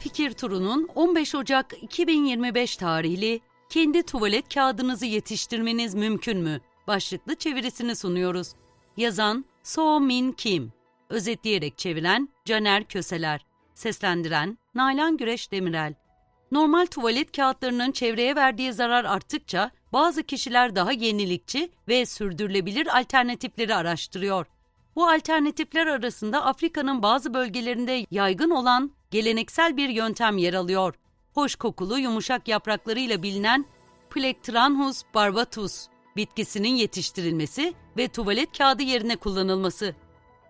Fikir Turu'nun 15 Ocak 2025 tarihli Kendi tuvalet kağıdınızı yetiştirmeniz mümkün mü? başlıklı çevirisini sunuyoruz. Yazan So Min Kim. Özetleyerek çeviren Caner Köseler. Seslendiren Nalan Güreş Demirel. Normal tuvalet kağıtlarının çevreye verdiği zarar arttıkça bazı kişiler daha yenilikçi ve sürdürülebilir alternatifleri araştırıyor. Bu alternatifler arasında Afrika'nın bazı bölgelerinde yaygın olan geleneksel bir yöntem yer alıyor. Hoş kokulu yumuşak yapraklarıyla bilinen Plectranhus barbatus bitkisinin yetiştirilmesi ve tuvalet kağıdı yerine kullanılması.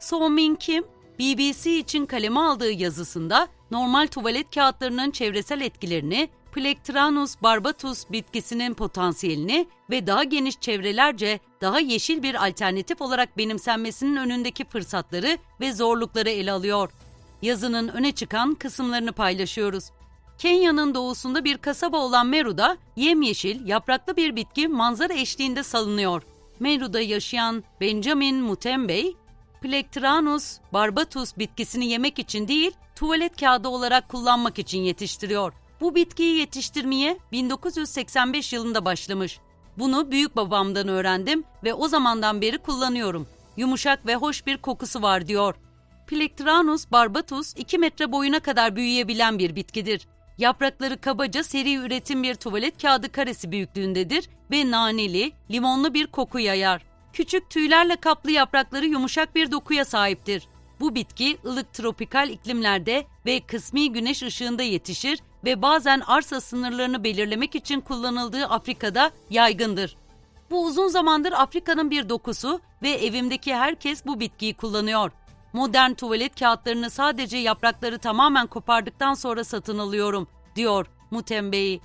So Min Kim, BBC için kaleme aldığı yazısında normal tuvalet kağıtlarının çevresel etkilerini, Plectranus barbatus bitkisinin potansiyelini ve daha geniş çevrelerce daha yeşil bir alternatif olarak benimsenmesinin önündeki fırsatları ve zorlukları ele alıyor. Yazının öne çıkan kısımlarını paylaşıyoruz. Kenya'nın doğusunda bir kasaba olan Meru'da yemyeşil, yapraklı bir bitki manzara eşliğinde salınıyor. Meru'da yaşayan Benjamin Mutembey, Plectranus barbatus bitkisini yemek için değil, tuvalet kağıdı olarak kullanmak için yetiştiriyor. Bu bitkiyi yetiştirmeye 1985 yılında başlamış. Bunu büyük babamdan öğrendim ve o zamandan beri kullanıyorum. Yumuşak ve hoş bir kokusu var diyor. Plectranus barbatus 2 metre boyuna kadar büyüyebilen bir bitkidir. Yaprakları kabaca seri üretim bir tuvalet kağıdı karesi büyüklüğündedir ve naneli, limonlu bir koku yayar. Küçük tüylerle kaplı yaprakları yumuşak bir dokuya sahiptir. Bu bitki ılık tropikal iklimlerde ve kısmi güneş ışığında yetişir ve bazen arsa sınırlarını belirlemek için kullanıldığı Afrika'da yaygındır. Bu uzun zamandır Afrika'nın bir dokusu ve evimdeki herkes bu bitkiyi kullanıyor. Modern tuvalet kağıtlarını sadece yaprakları tamamen kopardıktan sonra satın alıyorum, diyor Mutembeyi.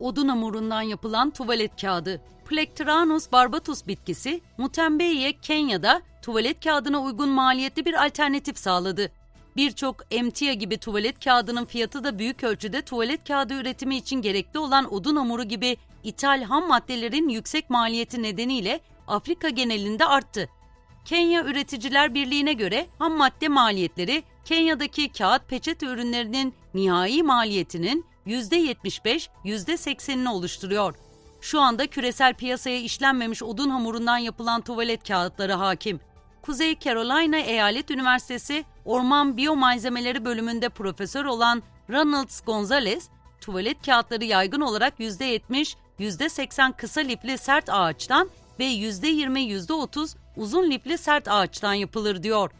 Odun hamurundan yapılan tuvalet kağıdı. Plectranus barbatus bitkisi, Mutembeyi'ye Kenya'da tuvalet kağıdına uygun maliyetli bir alternatif sağladı. Birçok emtia gibi tuvalet kağıdının fiyatı da büyük ölçüde tuvalet kağıdı üretimi için gerekli olan odun hamuru gibi ithal ham maddelerin yüksek maliyeti nedeniyle Afrika genelinde arttı. Kenya Üreticiler Birliği'ne göre ham madde maliyetleri Kenya'daki kağıt peçete ürünlerinin nihai maliyetinin %75, %80'ini oluşturuyor. Şu anda küresel piyasaya işlenmemiş odun hamurundan yapılan tuvalet kağıtları hakim. Kuzey Carolina Eyalet Üniversitesi Orman Biyomalzemeleri bölümünde profesör olan Ronald Gonzalez, tuvalet kağıtları yaygın olarak %70, %80 kısa lipli sert ağaçtan ve %20, %30 uzun lipli sert ağaçtan yapılır diyor.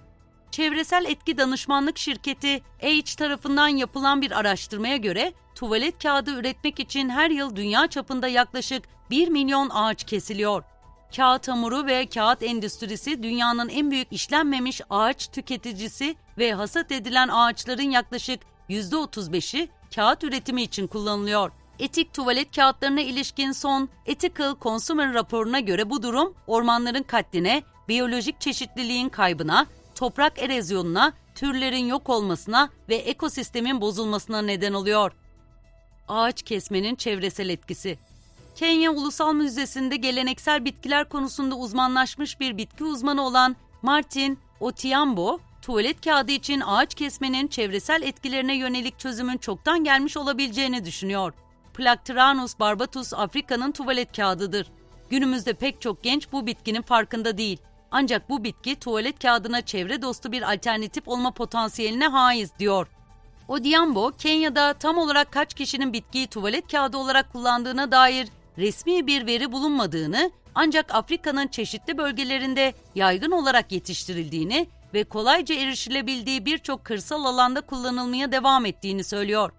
Çevresel etki danışmanlık şirketi H tarafından yapılan bir araştırmaya göre tuvalet kağıdı üretmek için her yıl dünya çapında yaklaşık 1 milyon ağaç kesiliyor. Kağıt hamuru ve kağıt endüstrisi dünyanın en büyük işlenmemiş ağaç tüketicisi ve hasat edilen ağaçların yaklaşık %35'i kağıt üretimi için kullanılıyor. Etik tuvalet kağıtlarına ilişkin son Ethical Consumer raporuna göre bu durum ormanların katline, biyolojik çeşitliliğin kaybına, toprak erozyonuna, türlerin yok olmasına ve ekosistemin bozulmasına neden oluyor. Ağaç kesmenin çevresel etkisi Kenya Ulusal Müzesi'nde geleneksel bitkiler konusunda uzmanlaşmış bir bitki uzmanı olan Martin Otiambo, tuvalet kağıdı için ağaç kesmenin çevresel etkilerine yönelik çözümün çoktan gelmiş olabileceğini düşünüyor. Plactranus barbatus Afrika'nın tuvalet kağıdıdır. Günümüzde pek çok genç bu bitkinin farkında değil. Ancak bu bitki tuvalet kağıdına çevre dostu bir alternatif olma potansiyeline haiz diyor. Odiambo, Kenya'da tam olarak kaç kişinin bitkiyi tuvalet kağıdı olarak kullandığına dair resmi bir veri bulunmadığını ancak Afrika'nın çeşitli bölgelerinde yaygın olarak yetiştirildiğini ve kolayca erişilebildiği birçok kırsal alanda kullanılmaya devam ettiğini söylüyor.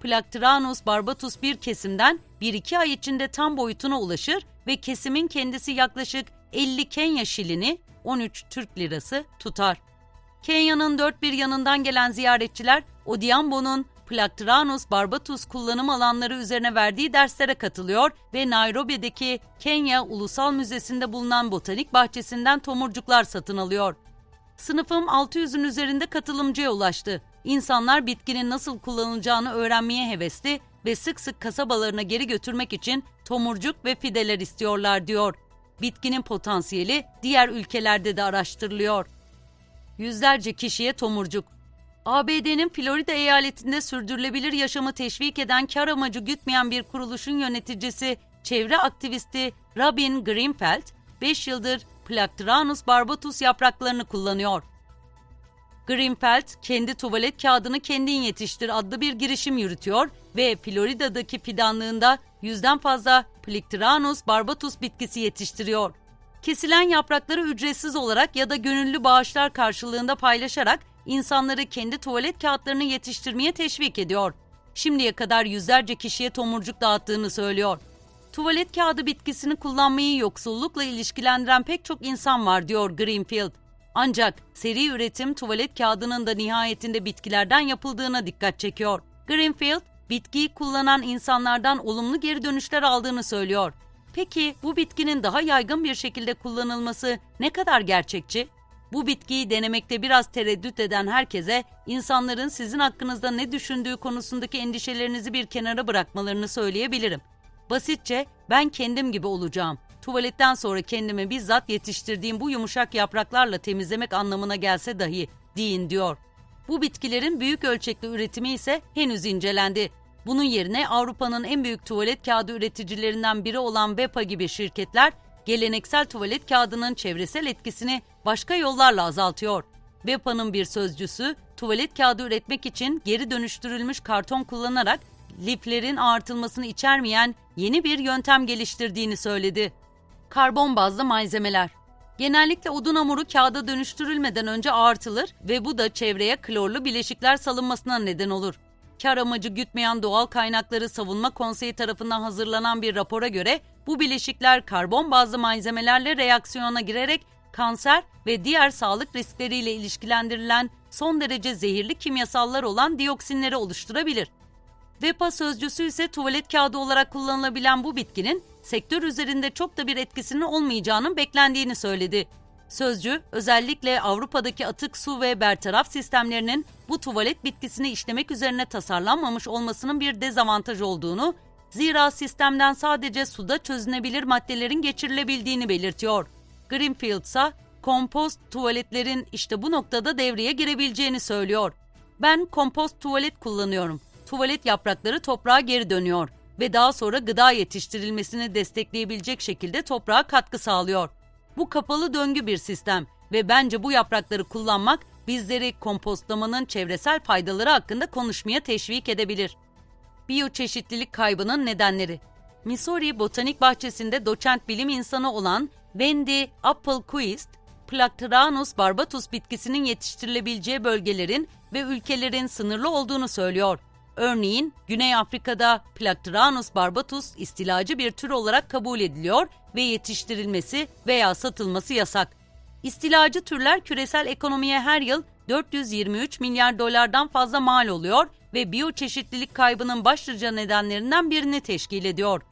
Plactranus barbatus bir kesimden 1-2 ay içinde tam boyutuna ulaşır ve kesimin kendisi yaklaşık 50 Kenya şilini 13 Türk lirası tutar. Kenya'nın dört bir yanından gelen ziyaretçiler Odiambo'nun Plactranus barbatus kullanım alanları üzerine verdiği derslere katılıyor ve Nairobi'deki Kenya Ulusal Müzesi'nde bulunan botanik bahçesinden tomurcuklar satın alıyor. Sınıfım 600'ün üzerinde katılımcıya ulaştı. İnsanlar bitkinin nasıl kullanılacağını öğrenmeye hevesli ve sık sık kasabalarına geri götürmek için tomurcuk ve fideler istiyorlar diyor. Bitkinin potansiyeli diğer ülkelerde de araştırılıyor. Yüzlerce kişiye tomurcuk. ABD'nin Florida eyaletinde sürdürülebilir yaşamı teşvik eden kar amacı gütmeyen bir kuruluşun yöneticisi, çevre aktivisti Robin Greenfeld, 5 yıldır Plactranus barbatus yapraklarını kullanıyor. Greenfeld, kendi tuvalet kağıdını kendin yetiştir adlı bir girişim yürütüyor ve Florida'daki fidanlığında yüzden fazla Plectranus barbatus bitkisi yetiştiriyor. Kesilen yaprakları ücretsiz olarak ya da gönüllü bağışlar karşılığında paylaşarak insanları kendi tuvalet kağıtlarını yetiştirmeye teşvik ediyor. Şimdiye kadar yüzlerce kişiye tomurcuk dağıttığını söylüyor. Tuvalet kağıdı bitkisini kullanmayı yoksullukla ilişkilendiren pek çok insan var diyor Greenfield. Ancak seri üretim tuvalet kağıdının da nihayetinde bitkilerden yapıldığına dikkat çekiyor. Greenfield, bitkiyi kullanan insanlardan olumlu geri dönüşler aldığını söylüyor. Peki bu bitkinin daha yaygın bir şekilde kullanılması ne kadar gerçekçi? Bu bitkiyi denemekte biraz tereddüt eden herkese insanların sizin hakkınızda ne düşündüğü konusundaki endişelerinizi bir kenara bırakmalarını söyleyebilirim. Basitçe ben kendim gibi olacağım. Tuvaletten sonra kendimi bizzat yetiştirdiğim bu yumuşak yapraklarla temizlemek anlamına gelse dahi deyin diyor. Bu bitkilerin büyük ölçekli üretimi ise henüz incelendi. Bunun yerine Avrupa'nın en büyük tuvalet kağıdı üreticilerinden biri olan Bepa gibi şirketler geleneksel tuvalet kağıdının çevresel etkisini başka yollarla azaltıyor. Bepa'nın bir sözcüsü tuvalet kağıdı üretmek için geri dönüştürülmüş karton kullanarak liflerin ağırtılmasını içermeyen yeni bir yöntem geliştirdiğini söyledi. Karbon bazlı malzemeler Genellikle odun hamuru kağıda dönüştürülmeden önce ağırtılır ve bu da çevreye klorlu bileşikler salınmasına neden olur. Kar amacı gütmeyen doğal kaynakları savunma konseyi tarafından hazırlanan bir rapora göre bu bileşikler karbon bazlı malzemelerle reaksiyona girerek kanser ve diğer sağlık riskleriyle ilişkilendirilen son derece zehirli kimyasallar olan dioksinleri oluşturabilir. VEPA sözcüsü ise tuvalet kağıdı olarak kullanılabilen bu bitkinin sektör üzerinde çok da bir etkisinin olmayacağının beklendiğini söyledi. Sözcü, özellikle Avrupa'daki atık su ve bertaraf sistemlerinin bu tuvalet bitkisini işlemek üzerine tasarlanmamış olmasının bir dezavantaj olduğunu, zira sistemden sadece suda çözünebilir maddelerin geçirilebildiğini belirtiyor. Greenfield ise kompost tuvaletlerin işte bu noktada devreye girebileceğini söylüyor. Ben kompost tuvalet kullanıyorum. Tuvalet yaprakları toprağa geri dönüyor ve daha sonra gıda yetiştirilmesini destekleyebilecek şekilde toprağa katkı sağlıyor. Bu kapalı döngü bir sistem ve bence bu yaprakları kullanmak bizleri kompostlamanın çevresel faydaları hakkında konuşmaya teşvik edebilir. Biyoçeşitlilik kaybının nedenleri Missouri Botanik Bahçesi'nde doçent bilim insanı olan Wendy Applequist, Plactranus barbatus bitkisinin yetiştirilebileceği bölgelerin ve ülkelerin sınırlı olduğunu söylüyor. Örneğin Güney Afrika'da Plactranus barbatus istilacı bir tür olarak kabul ediliyor ve yetiştirilmesi veya satılması yasak. İstilacı türler küresel ekonomiye her yıl 423 milyar dolardan fazla mal oluyor ve biyoçeşitlilik kaybının başlıca nedenlerinden birini teşkil ediyor.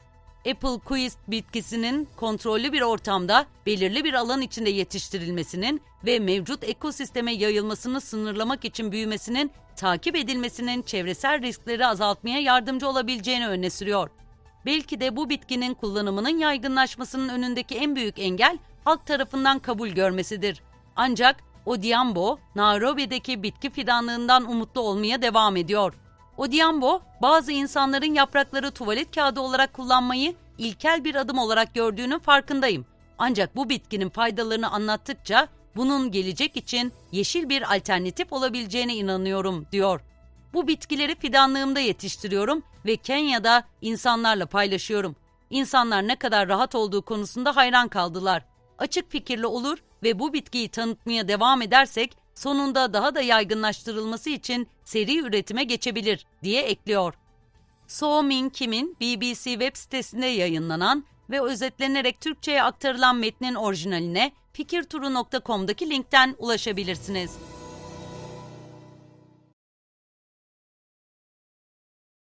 Apple Quist bitkisinin kontrollü bir ortamda belirli bir alan içinde yetiştirilmesinin ve mevcut ekosisteme yayılmasını sınırlamak için büyümesinin takip edilmesinin çevresel riskleri azaltmaya yardımcı olabileceğini öne sürüyor. Belki de bu bitkinin kullanımının yaygınlaşmasının önündeki en büyük engel halk tarafından kabul görmesidir. Ancak Odiambo, Nairobi'deki bitki fidanlığından umutlu olmaya devam ediyor. Odiambo, bazı insanların yaprakları tuvalet kağıdı olarak kullanmayı ilkel bir adım olarak gördüğünün farkındayım. Ancak bu bitkinin faydalarını anlattıkça bunun gelecek için yeşil bir alternatif olabileceğine inanıyorum, diyor. Bu bitkileri fidanlığımda yetiştiriyorum ve Kenya'da insanlarla paylaşıyorum. İnsanlar ne kadar rahat olduğu konusunda hayran kaldılar. Açık fikirli olur ve bu bitkiyi tanıtmaya devam edersek sonunda daha da yaygınlaştırılması için seri üretime geçebilir diye ekliyor. So Min Kim'in BBC web sitesinde yayınlanan ve özetlenerek Türkçe'ye aktarılan metnin orijinaline fikirturu.com'daki linkten ulaşabilirsiniz.